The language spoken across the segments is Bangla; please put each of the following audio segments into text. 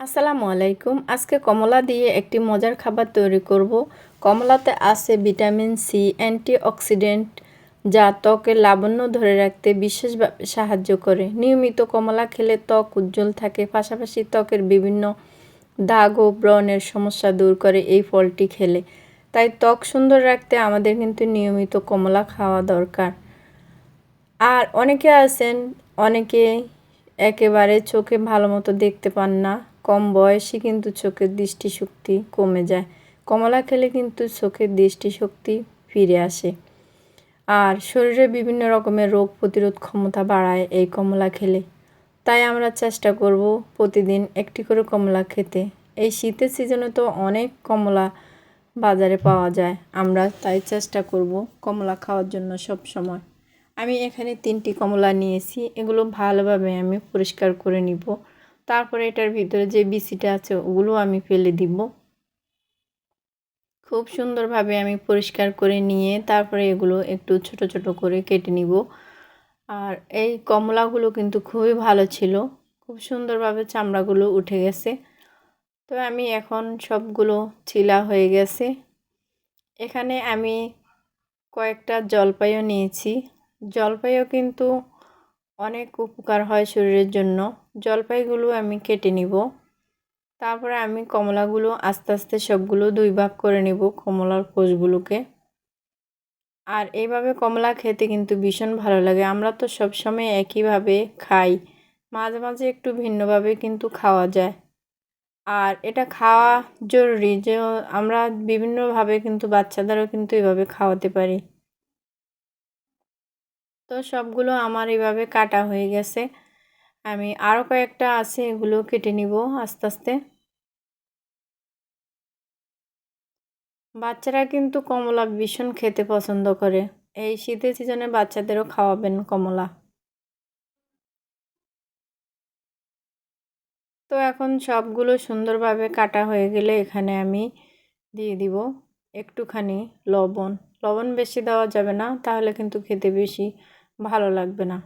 আসসালামু আলাইকুম। আজকে কমলা দিয়ে একটি মজার খাবার তৈরি করব। কমলাতে আছে ভিটামিন সি, অ্যান্টিঅক্সিডেন্ট, যা ত্বকের লাবণ্য ধরে রাখতে বিশেষভাবে সাহায্য করে। নিয়মিত কমলা খেলে ত্বক উজ্জ্বল থাকে, পাশাপাশি ত্বকের বিভিন্ন দাগ ও ব্রণের সমস্যা দূর করে এই ফলটি খেলে। তাই ত্বক সুন্দর রাখতে আমাদের কিন্তু নিয়মিত কমলা খাওয়া দরকার। আর অনেকে আছেন, অনেকে একেবারে চোখে ভালো মতো দেখতে পান না। কম বয়সে কিন্তু চোখের দৃষ্টিশক্তি কমে যায়। কমলা খেলে কিন্তু চোখের দৃষ্টিশক্তি ফিরে আসে। আর শরীরে বিভিন্ন রকমের রোগ প্রতিরোধ ক্ষমতা বাড়ায় এই কমলা খেলে। তাই আমরা চেষ্টা করব প্রতিদিন একটি করে কমলা খেতে। এই শীতের সিজনে তো অনেক কমলা বাজারে পাওয়া যায়। আমরা তাই চেষ্টা করব কমলা খাওয়ার জন্য সব সময় আমি এখানে তিনটি কমলা নিয়েছি। এগুলো ভালোভাবে আমি পরিষ্কার করে নিব। তারপরে এটার ভিতরে যে বিসিটা আছে, ওগুলো আমি ফেলে দিব। খুব সুন্দরভাবে আমি পরিষ্কার করে নিয়ে তারপরে এগুলো একটু ছোট ছোট করে কেটে নিব। আর এই কমলাগুলো কিন্তু খুবই ভালো ছিল। খুব সুন্দরভাবে চামড়াগুলো উঠে গেছে। তো আমি এখন সবগুলো ছিলা হয়ে গেছে। এখানে আমি কয়েকটা জলপাইও নিয়েছি। জলপাইও কিন্তু অনেক উপকার হয় শরীরের জন্য। জলপাইগুলো আমি কেটে নিব। তারপরে আমি কমলাগুলো আস্তে আস্তে সবগুলো দুই ভাগ করে নেব কমলার কোষগুলোকে আর এইভাবে কমলা খেতে কিন্তু ভীষণ ভালো লাগে। আমরা তো সবসময় একইভাবে খাই। মাঝে মাঝে একটু ভিন্নভাবে কিন্তু খাওয়া যায়। আর এটা খাওয়া জরুরি যে আমরা বিভিন্নভাবে কিন্তু বাচ্চাদেরও কিন্তু এভাবে খাওয়াতে পারি। তো সবগুলো আমার এভাবে কাটা হয়ে গেছে। আমি আরও কয়েকটা আছে, এগুলো কেটে নিব আস্তে আস্তে। বাচ্চারা কিন্তু কমলা ভীষণ খেতে পছন্দ করে। এই শীতের সিজনে বাচ্চাদেরও খাওয়াবেন কমলা। তো এখন সবগুলো সুন্দরভাবে কাটা হয়ে গেলে এখানে আমি দিয়ে দিব একটুখানি লবণ। লবণ বেশি দেওয়া যাবে না, তাহলে কিন্তু খেতে বেশি ভালো লাগবে না।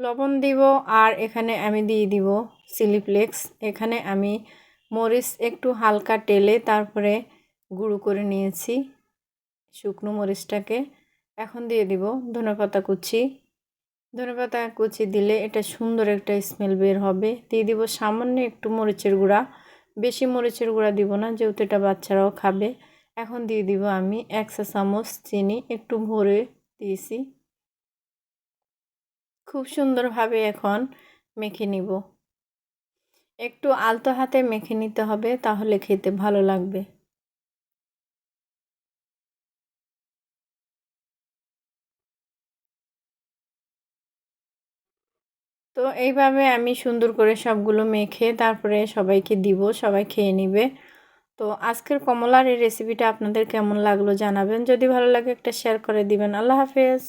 লবণ দিব আর এখানে আমি দিয়ে দিব সিলিপ্লেক্স এখানে আমি মরিচ একটু হালকা টেলে তারপরে গুঁড়ো করে নিয়েছি শুকনো মরিচটাকে। এখন দিয়ে দিব ধনেপাতা কুচি। ধনেপাতা কুচি দিলে এটা সুন্দর একটা স্মেল বের হবে। দিয়ে দিব সামান্য একটু মরিচের গুঁড়া। বেশি মরিচের গুঁড়া দিব না, যেহেতু এটা বাচ্চারাও খাবে। এখন দিয়ে দিব আমি একশো চামচ চিনি, একটু ভরে দিয়েছি। খুব সুন্দরভাবে এখন মেখে নিব। একটু আলতো হাতে মেখে নিতে হবে, তাহলে খেতে ভালো লাগবে। তো এইভাবে আমি সুন্দর করে সবগুলো মেখে তারপরে সবাইকে দিব, সবাই খেয়ে নিবে। তো আজকের কমলার এই রেসিপিটা আপনাদের কেমন লাগল জানাবেন। যদি ভালো লাগে একটা শেয়ার করে দিবেন। আল্লাহ হাফেজ।